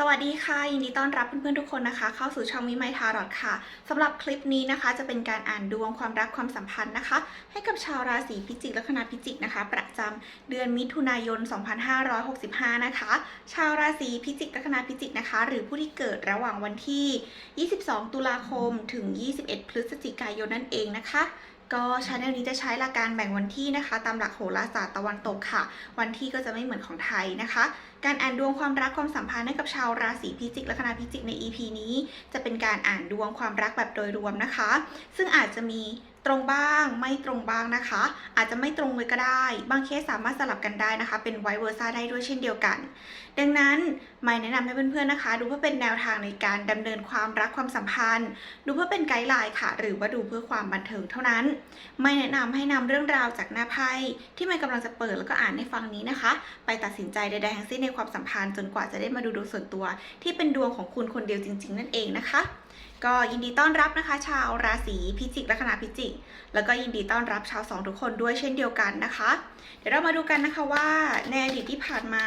สวัสดีค่ะ ยินดีต้อนรับเพื่อนๆทุกคนนะคะ เข้าสู่ช่องวิไมทารอดค่ะสำหรับคลิปนี้นะคะ จะเป็นการอ่านดวงความรักความสัมพันธ์นะคะ ให้กับชาวราศีพิจิกและคณะพิจิกนะคะ ประจำเดือนมิถุนายน 2565 นะคะ ชาวราศีพิจิกและคณะพิจิกนะคะ หรือผู้ที่เกิดระหว่างวันที่ 22 ตุลาคมถึง 21 พฤศจิกายนนั่นเองนะคะ ก็ชาแนลนี้จะใช้หลักการแบ่งวันที่นะคะ ตามหลักโหราศาสตร์ตะวันตกค่ะ วันที่ก็จะไม่เหมือนของไทยนะคะ การอ่านดวงความรักความสัมพันธ์ให้กับชาวราศีพิจิกและคณะพิจิกใน EP นี้ จะเป็นการอ่านดวงความรักแบบโดยรวมนะคะ ซึ่งอาจจะมี ตรงบ้างไม่ตรงบ้างนะคะ อาจจะไม่ตรงเลยก็ได้ บางเคสสามารถสลับกันได้นะคะ เป็นไวเวอร์ซ่าได้ด้วยเช่นเดียวกัน ดังนั้นไม่แนะนำให้เพื่อนๆนะคะ ดูเพื่อเป็นแนวทางในการดำเนินความรักความสัมพันธ์ ดูเพื่อเป็นไกด์ไลน์ค่ะ หรือว่าดูเพื่อความบันเทิงเท่านั้น ไม่แนะนำให้นำเรื่องราวจากหน้าไพ่ที่ไม่กำลังจะเปิดแล้วก็อ่านให้ฟังนี้นะคะ ไปตัดสินใจใดๆทั้งสิ้นในความสัมพันธ์จนกว่าจะได้มาดูดวงส่วนตัว ที่เป็นดวงของคุณคนเดียวจริง ๆ นั่นเองนะคะ ก็ยินดีต้อนรับนะคะ ชาวราศีพิจิกและคณะพิจิก แล้วก็ยินดีต้อนรับชาวสองทุกคนด้วยเช่นเดียวกันนะคะ เดี๋ยวเรามาดูกันนะคะว่าในอดีตที่ผ่านมา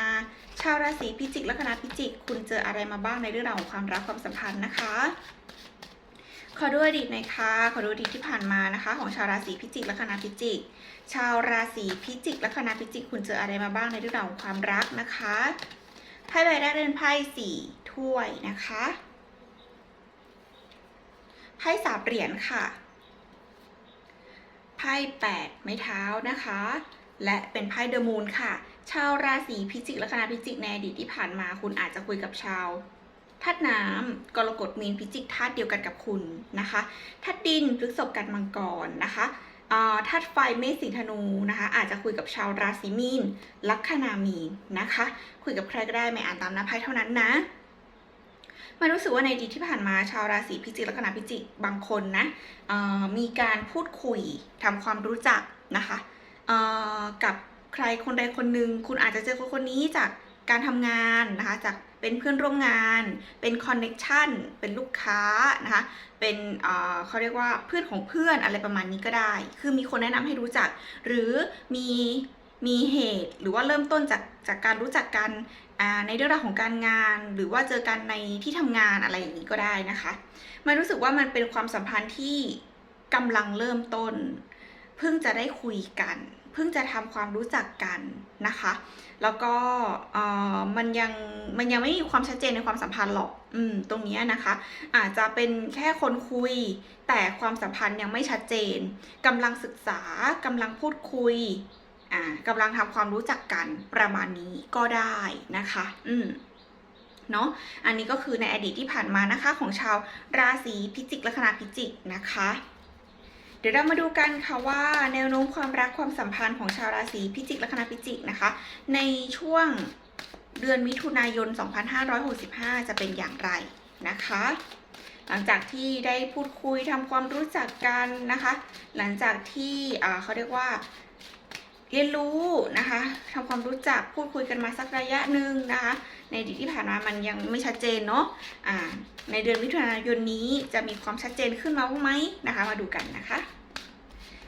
ชาวราศีพิจิกและคณะพิจิก คุณเจออะไรมาบ้างในเรื่องราวของความรักความสัมพันธ์นะคะ ขอดูอดีตหน่อยค่ะขอดูอดีตที่ผ่านมานะคะ ของชาวราศีพิจิกและคณะพิจิก ชาวราศีพิจิกและคณะพิจิก คุณเจออะไรมาบ้างในเรื่องราวของความรักนะคะไพ่ใบแรกเรือนไพ่สี่ถ้วยนะคะ ไพ่สามเหรียญค่ะ ไพ่แปดไม้เท้านะคะ และเป็นไพ่เดอะมูนค่ะ ชาวราศีพิจิกและคณะพิจิกในอดีตที่ผ่านมาคุณอาจจะคุยกับชาวธาตุน้ำกรกฎมีนพิจิกธาตุเดียวกันกับคุณนะคะธาตุดินพฤษภกันมังกรนะคะธาตุไฟเมษสิงธนูนะคะ อาจจะคุยกับชาวราศีมีนลัคนามีนนะคะ คุยกับใครก็ได้ไม่อ่านตามหน้าไพ่เท่านั้นนะ มันรู้สึกว่าในดีที่ผ่านมาชาวราศีพิจิกและคณะพิจิกบางคนนะมีการพูดคุยทำความรู้จักนะคะกับใครคนใดคนหนึ่งคุณอาจจะเจอคนคนนี้จากการทำงานนะคะจากเป็นเพื่อนร่วมงาน เป็นคอนเน็ชันเป็นลูกค้านะคะ เป็นเอ่อเขาเรียกว่าเพื่อนของเพื่อนอะไรประมาณนี้ก็ได้ คือมีคนแนะนำให้รู้จัก หรือมี มีเหตุหรือว่าเริ่มต้นจากจากการรู้จักกันในเรื่องราวของการงาน หรือว่าเจอกันในที่ทำงานอะไรอย่างนี้ก็ได้นะคะมันรู้สึกว่ามันเป็นความสัมพันธ์ที่กำลังเริ่มต้น เพิ่งจะได้คุยกัน เพิ่งจะทำความรู้จักกันนะคะ แล้วก็มันยังมันยังไม่มีความชัดเจนในความสัมพันธ์หรอกอืมตรงนี้นะคะ อาจจะเป็นแค่คนคุย แต่ความสัมพันธ์ยังไม่ชัดเจนกำลังศึกษากำลังพูดคุย อ่ากำลังทำความรู้จักกันประมาณนี้ก็ได้นะคะ อืมเนาะอันนี้ก็คือในอดีตที่ผ่านมานะคะของชาวราศีพิจิกและคณะพิจิกนะคะ เดี๋ยวเรามาดูกันค่ะว่าแนวโน้มความรักความสัมพันธ์ของชาวราศีพิจิกและคณะพิจิกนะคะ ในช่วงเดือนมิถุนายน 2565 จะเป็นอย่างไรนะคะ หลังจากที่ได้พูดคุยทำความรู้จักกันนะคะ หลังจากที่เขาเรียกว่า เรียนรู้นะคะทำความรู้จักพูดคุยกันมาสักระยะหนึ่งนะคะ ในอดีตที่ผ่านมามันยังไม่ชัดเจนเนาะอ่าในเดือนมิถุนายนนี้จะมีความชัดเจนขึ้นมาบ้างไหมนะคะ มาดูกันนะคะ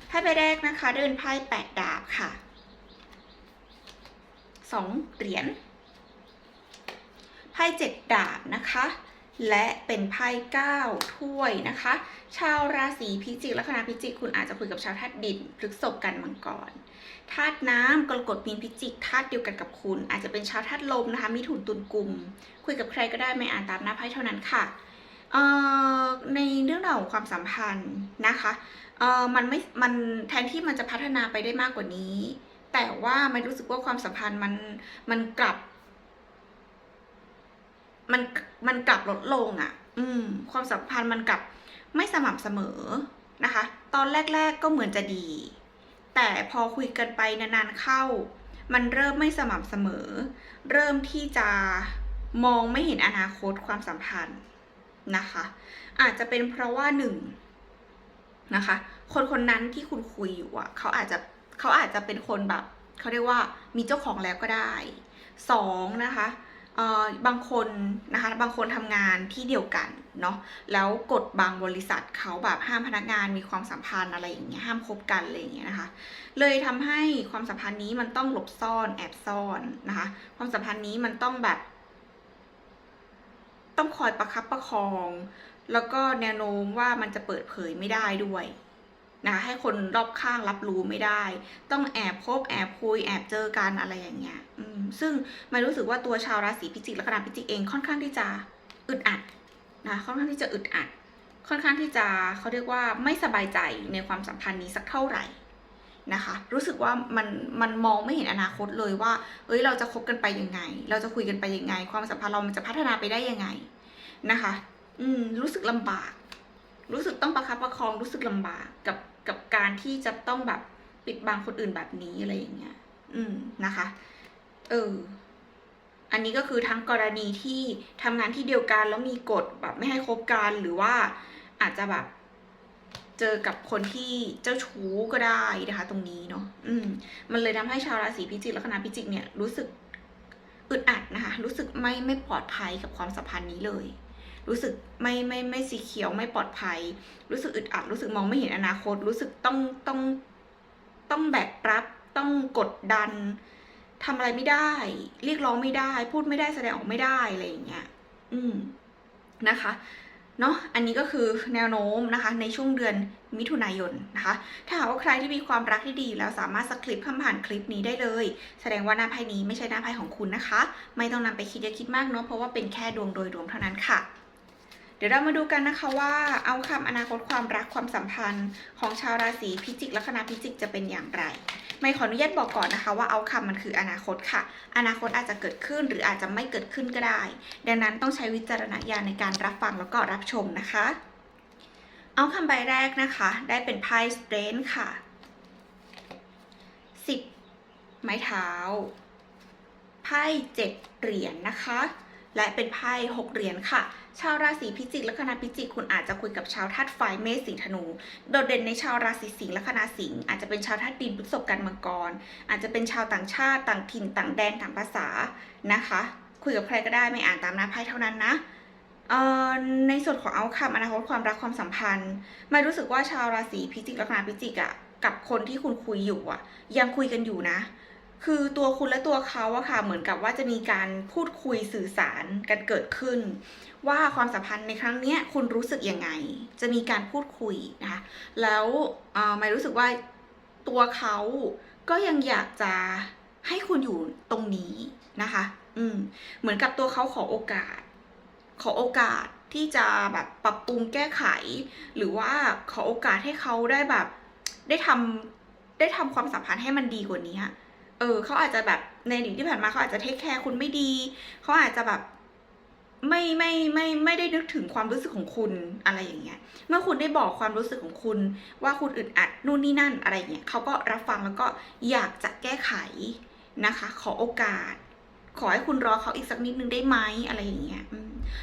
ไพ่ใบแรกนะคะ เดินไพ่แปดดาบค่ะสองเหรียญไพ่เจ็ดดาบนะคะ และเป็นไพ่เก้าถ้วยนะคะ ชาวราศีพิจิกและคณะพิจิกคุณอาจจะคุยกับชาวธาตุดินพฤษภกันมังกรธาตุน้ำกรกฎมีนพิจิกธาตุเดียวกันกับคุณ อาจจะเป็นชาวธาตุลมนะคะ มีถุนตุนกลุ่ม คุยกับใครก็ได้ไม่อ่านตามหน้าไพ่เท่านั้นค่ะในเรื่องราวของความสัมพันธ์นะคะมันไม่มันแทนที่มันจะพัฒนาไปได้มากกว่านี้ แต่ว่ามันรู้สึกว่าความสัมพันธ์มันมันกลับ มันมันกลับลดลงอะ่ะ อืม ความสัมพันธ์มันกลับไม่สม่ำเสมอนะคะ ตอนแรก ๆก็เหมือนจะดี แต่พอคุยกันไปนานๆเข้า มันเริ่มไม่สม่ำเสมอ เริ่มที่จะมองไม่เห็นอนาคตความสัมพันธ์นะคะ อาจจะเป็นเพราะว่าหนึ่งนะคะ คนคนนั้นที่คุณคุยอยู่อะเขาอาจจะเขาอาจจะเป็นคนแบบเขาเรียกว่ามีเจ้าของแล้วก็ได้สองนะคะ บางคนนะคะบางคนทำงานที่เดียวกันเนาะแล้วกฎบางบริษัทเขาแบบห้ามพนักงานมีความสัมพันธ์อะไรอย่างเงี้ยห้ามคบกันอะไรอย่างเงี้ยนะคะ เลยทำให้ความสัมพันธ์นี้มันต้องหลบซ่อนแอบซ่อนนะคะความสัมพันธ์นี้มันต้องแบบ ต้องคอยประคับประคอง แล้วก็แนวโน้มว่ามันจะเปิดเผยไม่ได้ด้วย นะคะให้คนรอบข้างรับรู้ไม่ได้ ต้องแอบคบแอบคุยแอบเจอกันอะไรอย่างเงี้ยอืมซึ่งไม่รู้สึกว่าตัวชาวราศีพิจิกและคณะพิจิกเองค่อนข้างที่จะอึดอัดนะค่อนข้างที่จะอึดอัด ค่อนข้างที่จะเขาเรียกว่าไม่สบายใจในความสัมพันธ์นี้สักเท่าไหร่นะคะ รู้สึกว่ามันมันมองไม่เห็นอนาคตเลยว่าเอ้ยเราจะคบกันไปยังไง เราจะคุยกันไปยังไง ความสัมพันธ์เรามันจะพัฒนาไปได้ยังไงนะคะ อืมรู้สึกลำบาก รู้สึกต้องประคับประคองรู้สึกลำบากกับ กับการที่จะต้องแบบปิดบังคนอื่นแบบนี้อะไรอย่างเงี้ย อืมนะคะ เออ อันนี้ก็คือทั้งกรณีที่ทำงานที่เดียวกันแล้วมีกฎแบบไม่ให้คบกันหรือว่าอาจจะแบบเจอกับคนที่เจ้าชู้ก็ได้นะคะ ตรงนี้เนาะอืม มันเลยทำให้ชาวราศีพิจิกและคณะพิจิกเนี่ยรู้สึกอึดอัดนะคะ รู้สึกไม่ไม่ปลอดภัยกับความสัมพันธ์นี้เลย รู้สึกไม่ไม่ไม่สีเขียวไม่ปลอดภัย รู้สึกอึดอัด รู้สึกมองไม่เห็นอนาคต รู้สึกต้องต้องต้องแบกรับต้องกดดันทำอะไรไม่ได้ เรียกร้องไม่ได้ พูดไม่ได้แสดงออกไม่ได้อะไรอย่างเงี้ยอืมนะคะเนาะอันนี้ก็คือแนวโน้มนะคะ ในช่วงเดือนมิถุนายนนะคะ ถ้าหากว่าใครที่มีความรักที่ดี แล้วสามารถสคริปต์คำผ่านคลิปนี้ได้เลย แสดงว่าหน้าไพ่นี้ไม่ใช่หน้าไพ่ของคุณนะคะ ไม่ต้องนำไปคิดเยอะคิดมากเนาะเพราะว่าเป็นแค่ดวงโดยรวมเท่านั้นค่ะ ดี๋ยวเรามาดูกันนะคะว่าเอาคำอนาคตความรักความสัมพันธ์ของชาวราศีพิจิกและคณะพิจิกจะเป็นอย่างไร ไม่ขออนุญาตบอกก่อนนะคะว่าเอาคำมันคืออนาคตค่ะ อนาคตอาจจะเกิดขึ้นหรืออาจจะไม่เกิดขึ้นก็ได้ ดังนั้นต้องใช้วิจารณญาณในการรับฟังแล้วก็รับชมนะคะ เอาคำใบแรกนะคะ ได้เป็นไพ่สเตรนค่ะสิบไม้เท้าไพ่เจ็ดเหรียญนะคะ และเป็นไพ่หกเหรียญค่ะ ชาวราศีพิจิกและคณะพิจิกคุณอาจจะคุยกับชาวธาตุไฟเมษสิงห์ธนู โดดเด่นในชาวราศีสิงห์และคณะสิงห์อาจจะเป็นชาวธาตุดินพฤษภกันมังกร อาจจะเป็นชาวต่างชาติต่างถิ่นต่างแดนต่างภาษานะคะ คุยกับใครก็ได้ไม่อ่านตามหน้าไพ่เท่านั้นนะในส่วนของเอาคำอนาคตความรักความสัมพันธ์ไม่รู้สึกว่าชาวราศีพิจิกและคณะพิจิกอะกับคนที่คุณคุยอยู่อะยังคุยกันอยู่นะ คือตัวคุณและตัวเขาอะค่ะ เหมือนกับว่าจะมีการพูดคุยสื่อสารกันเกิดขึ้น ว่าความสัมพันธ์ในครั้งนี้คุณรู้สึกยังไง จะมีการพูดคุยนะคะแล้วเออไม่รู้สึกว่าตัวเขาก็ยังอยากจะให้คุณอยู่ตรงนี้นะคะ อืม เหมือนกับตัวเขาขอโอกาส ขอโอกาสที่จะแบบปรับปรุงแก้ไข หรือว่าขอโอกาสให้เขาได้แบบ ได้ทำได้ทำความสัมพันธ์ให้มันดีกว่านี้ อะเออเขาอาจจะแบบในอดีตที่ผ่านมาเขาอาจจะเทคแคร์คุณไม่ดีเขาอาจจะแบบไม่ไม่ไม่ไม่ได้นึกถึงความรู้สึกของคุณอะไรอย่างเงี้ย เมื่อคุณได้บอกความรู้สึกของคุณ ว่าคุณอึดอัดนู่นนี่นั่นอะไรเงี้ยเขาก็รับฟังแล้วก็อยากจะแก้ไขนะคะ ขอโอกาส ขอให้คุณรอเขาอีกสักนิดนึงได้ไหมอะไรอย่างเงี้ย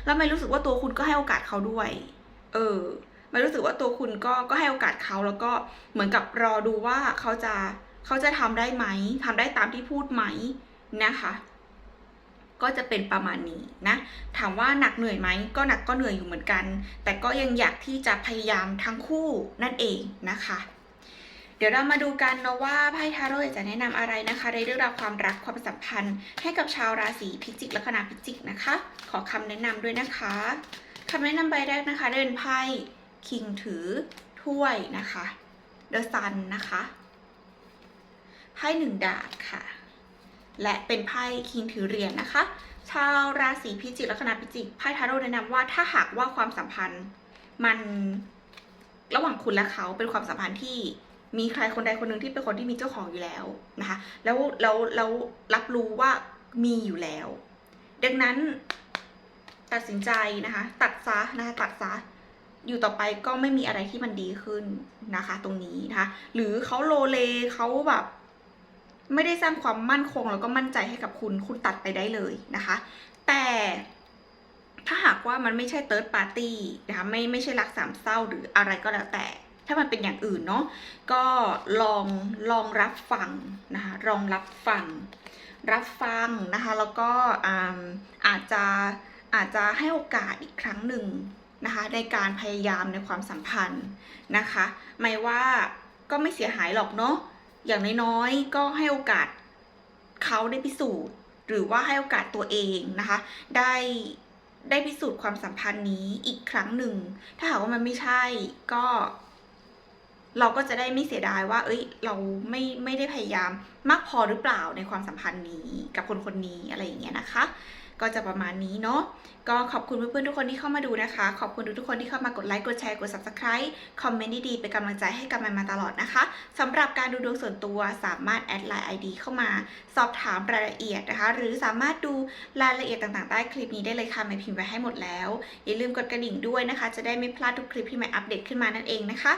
แล้วไม่รู้สึกว่าตัวคุณก็ให้โอกาสเขาด้วย เออไม่รู้สึกว่าตัวคุณก็ก็ให้โอกาสเขาแล้วก็เหมือนกับรอดูว่าเขาจะ เขาจะทำได้ไหมทำได้ตามที่พูดไหมนะคะ ก็จะเป็นประมาณนี้นะ ถามว่าหนักเหนื่อยไหม ก็หนักก็เหนื่อยอยู่เหมือนกัน แต่ก็ยังอยากที่จะพยายามทั้งคู่นั่นเองนะคะ เดี๋ยวเรามาดูกันเนาะว่าไพ่ทาโร่จะแนะนำอะไรนะคะ ในเรื่องราวความรักความสัมพันธ์ ให้กับชาวราศีพิจิกและคณะพิจิกนะคะ ขอคำแนะนำด้วยนะคะคำแนะนำใบแรกนะคะเดินไพ่คิงถือถ้วยนะคะ The Sun นะคะ ไพ่หนึ่งดาบค่ะ และเป็นไพ่คิงถือเหรียญนะคะ ชาวราศีพิจิกและคณะพิจิกไพ่ทาโร่แนะนำว่าถ้าหากว่าความสัมพันธ์มันระหว่างคุณและเขาเป็นความสัมพันธ์ที่มีใครคนใดคนหนึ่งที่เป็นคนที่มีเจ้าของอยู่แล้วนะคะ แล้วแล้วแล้วรับรู้ว่ามีอยู่แล้ว ดังนั้นตัดสินใจนะคะ ตัดซะนะคะตัดซะอยู่ต่อไปก็ไม่มีอะไรที่มันดีขึ้นนะคะ ตรงนี้นะคะ หรือเขาโลเลเขาแบบ ไม่ได้สร้างความมั่นคงแล้วก็มั่นใจให้กับคุณคุณตัดไปได้เลยนะคะ แต่ถ้าหากว่ามันไม่ใช่เติร์ดปาร์ตี้นะคะไม่ไม่ใช่รักสามเศร้าหรืออะไรก็แล้วแต่ถ้ามันเป็นอย่างอื่นเนาะก็ลองลองรับฟังนะคะลองรับฟัง รับฟังนะคะแล้วก็อ่าอาจจะอาจจะให้โอกาสอีกครั้งหนึ่งนะคะในการพยายามในความสัมพันธ์นะคะ ไม่ว่าก็ไม่เสียหายหรอกเนาะ อย่างน้อยๆก็ให้โอกาสเขาได้พิสูจน์ หรือว่าให้โอกาสตัวเองนะคะ ได้ได้พิสูจน์ความสัมพันธ์นี้อีกครั้งหนึ่ง ถ้าหากว่ามันไม่ใช่ก็ เราก็จะได้ไม่เสียดายว่า เอ้ย เราไม่ไม่ได้พยายามมากพอหรือเปล่าในความสัมพันธ์นี้กับคนคนนี้อะไรอย่างเงี้ยนะคะ ก็จะประมาณนี้เนาะก็ขอบคุณเพื่อนๆทุกคนที่เข้ามาดูนะคะ ขอบคุณทุกคนที่เข้ามากดไลค์กดแชร์กด subscribe คอมเมนต์ดีๆเป็นกำลังใจให้กันมาตลอดนะคะสำหรับการดูดวงส่วนตัวสามารถแอดไลน์ ID เข้ามา สอบถามรายละเอียดนะคะ หรือสามารถดูรายละเอียดต่างๆใต้คลิปนี้ได้เลยค่ะไม่พิมพ์ไว้ให้หมดแล้ว อย่าลืมกดกระดิ่งด้วยนะคะ จะได้ไม่พลาดทุกคลิปที่ใหม่อัปเดตขึ้นมานั่นเองนะคะ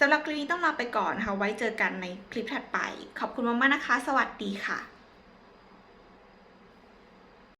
สำหรับคลิปนี้ต้องลาไปก่อนนะคะไว้เจอกันในคลิปถัดไป ขอบคุณมากๆนะคะ สวัสดีค่ะ